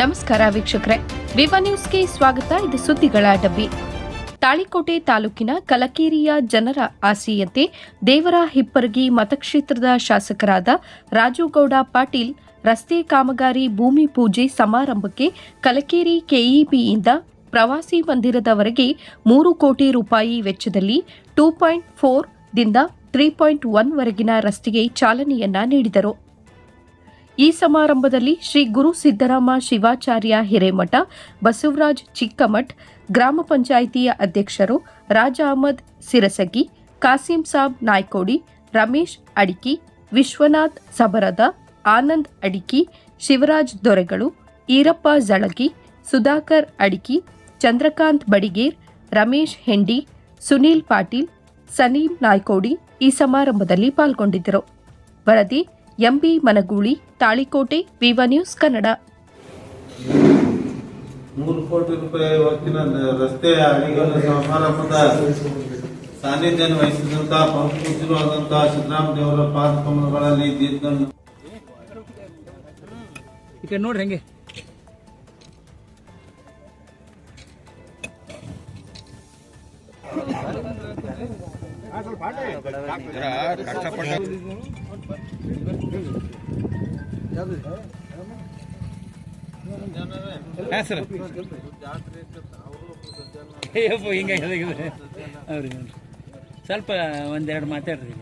ನಮಸ್ಕಾರ ವೀಕ್ಷಕರೇ. ವಿವ ನ್ಯೂಸ್ಗೆ ಸ್ವಾಗತ. ಇದು ಸುದ್ದಿಗಳ ಡಬ್ಬಿ. ತಾಳಿಕೋಟೆ ತಾಲೂಕಿನ ಕಲಕೇರಿಯ ಜನರ ಆಸೆಯಂತೆ ದೇವರ ಹಿಪ್ಪರಗಿ ಮತಕ್ಷೇತ್ರದ ಶಾಸಕರಾದ ರಾಜುಗೌಡ ಪಾಟೀಲ್ ರಸ್ತೆ ಕಾಮಗಾರಿ ಭೂಮಿ ಪೂಜೆ ಸಮಾರಂಭಕ್ಕೆ ಕಲಕೇರಿ ಕೆಇಬಿಯಿಂದ ಪ್ರವಾಸಿ ಮಂದಿರದವರೆಗೆ ಮೂರು ಕೋಟಿ ರೂಪಾಯಿ ವೆಚ್ಚದಲ್ಲಿ ಟೂ ಪಾಯಿಂಟ್ ಫೋರ್ ದಿಂದ ತ್ರೀ ಪಾಯಿಂಟ್ ಒನ್ ವರೆಗಿನ ರಸ್ತೆಗೆ ಚಾಲನೆಯನ್ನ ನೀಡಿದರು. ಈ ಸಮಾರಂಭದಲ್ಲಿ ಶ್ರೀ ಗುರು ಸಿದ್ದರಾಮ ಶಿವಾಚಾರ್ಯ ಹಿರೇಮಠ, ಬಸವರಾಜ್ ಚಿಕ್ಕಮಠ್, ಗ್ರಾಮ ಪಂಚಾಯಿತಿಯ ಅಧ್ಯಕ್ಷರು ರಾಜ ಅಹಮದ್ ಸಿರಸಗಿ, ಕಾಸಿಂ ಸಾಬ್ ನಾಯ್ಕೋಡಿ, ರಮೇಶ್ ಅಡಿಕಿ, ವಿಶ್ವನಾಥ್ ಸಬರದ, ಆನಂದ್ ಅಡಿಕಿ, ಶಿವರಾಜ್ ದೊರೆಗಳು, ಈರಪ್ಪ ಜಳಗಿ, ಸುಧಾಕರ್ ಅಡಿಕಿ, ಚಂದ್ರಕಾಂತ್ ಬಡಿಗೇರ್, ರಮೇಶ್ ಹೆಂಡಿ, ಸುನೀಲ್ ಪಾಟೀಲ್ ಸನೀಮ್ ನಾಯ್ಕೋಡಿ ಈ ಸಮಾರಂಭದಲ್ಲಿ ಪಾಲ್ಗೊಂಡಿದ್ದರು. ವರದಿ M B Managuli Talikote viva news Kannada. ಮೂರು ಕೋಟಿ ರೂಪಾಯಿ ಹೊತ್ತಿನ ರಸ್ತೆ ಅಡಿಗಲ್ಲು ಸಮಾರಂಭದ ಸಾನ್ನಿಧ್ಯ ವಹಿಸಿದಂತಹ ಪಂಪುತ್ತಿರುವಾದಂತಹ ಸಿದ್ದರಾಮ ದೇವರ ಪಾದ ಕಮಲಗಳಲ್ಲಿ ದೀರ್ಘ ಈ ಕಡೆ ನೋಡ್ರಿ ಹಂಗೆ ಹಾಂ ಸರ್ ಹಿಂಗೆ ಸ್ವಲ್ಪ ಒಂದೆರಡು ಮಾತಾಡ್ರಿ.